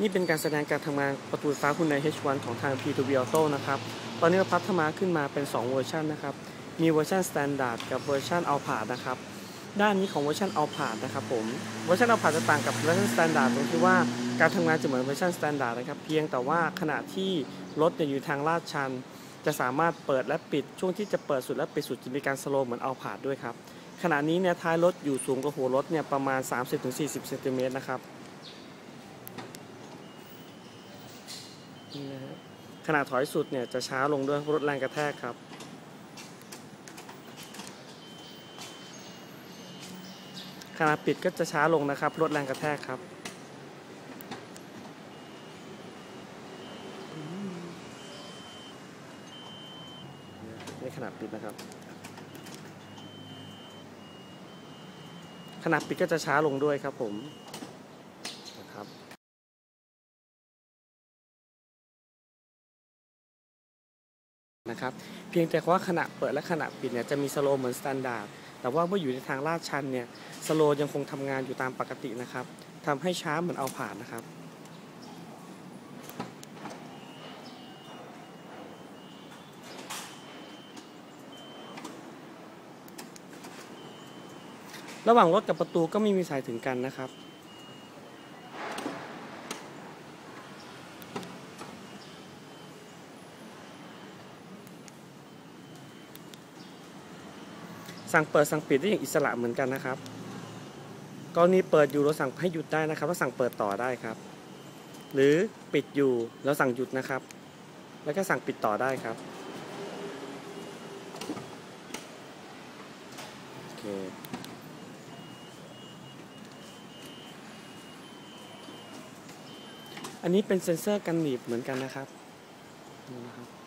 นี่เป็นการแสดงการทำงานประตูฟ้าคุณใน H1 ของทาง P2B Auto นะครับ ตอนนี้เราพัฒนาขึ้นมาเป็น 2 เวอร์ชันนะครับ มีเวอร์ชัน Standard กับเวอร์ชัน a l p a นะครับ ด้านนี้ของเวอร์ชัน a l p a นะครับผม เวอร์ชัน a l p a จะต่างกับเวอร์ชัน Standard ตรงที่ว่าการทำงานจะเหมือนเวอร์ชัน Standard นะครับ เพียงแต่ว่าขณะที่รถเนี่ยอยู่ทางลาดชัน จะสามารถเปิดและปิด ช่วงที่จะเปิดสุดและปิดสุดจะมีการสโลว์เหมือน a l p a ด้วยครับ ขณะนี้เนี่ยท้ายรถอยู่สูงกว่าหัวรถเนี่ยประมาณ 30-40เซนติเมตรนะครับ นี่นะฮะ ขนาดถอยสุดเนี่ยจะช้าลงด้วยลดแรงกระแทกครับ ขนาดปิดก็จะช้าลงนะครับลดแรงกระแทกครับนี่ขนาดปิดนะครับ ขนาดปิดก็จะช้าลงด้วยครับผมนะครับ นะครับเพียงแต่ว่าขณะเปิดและขณะปิดเนี่ยจะมีสโลว์เหมือนสแตนดาร์ดแต่ว่าเมื่ออยู่ในทางลาดชันเนี่ยสโลว์ยังคงทำงานอยู่ตามปกตินะครับทำให้ช้าเหมือนเอาผ่านนะครับระหว่างรถกับประตูก็ไม่มีสายถึงกันนะครับ สั่งเปิดสั่งปิดได้อย่างอิสระเหมือนกันนะครับกรณีเปิดอยู่เราสั่งให้หยุดได้นะครับแล้วสั่งเปิดต่อได้ครับ หรือปิดอยู่แล้วสั่งหยุดนะครับ แล้วก็สั่งปิดต่อได้ครับโอเคอันนี้เป็นเซ็นเซอร์กันหนีบเหมือนกันนะครับนี่นะครับ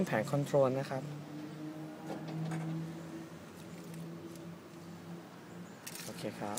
เป็นแผงคอนโทรลนะครับโอเคครับ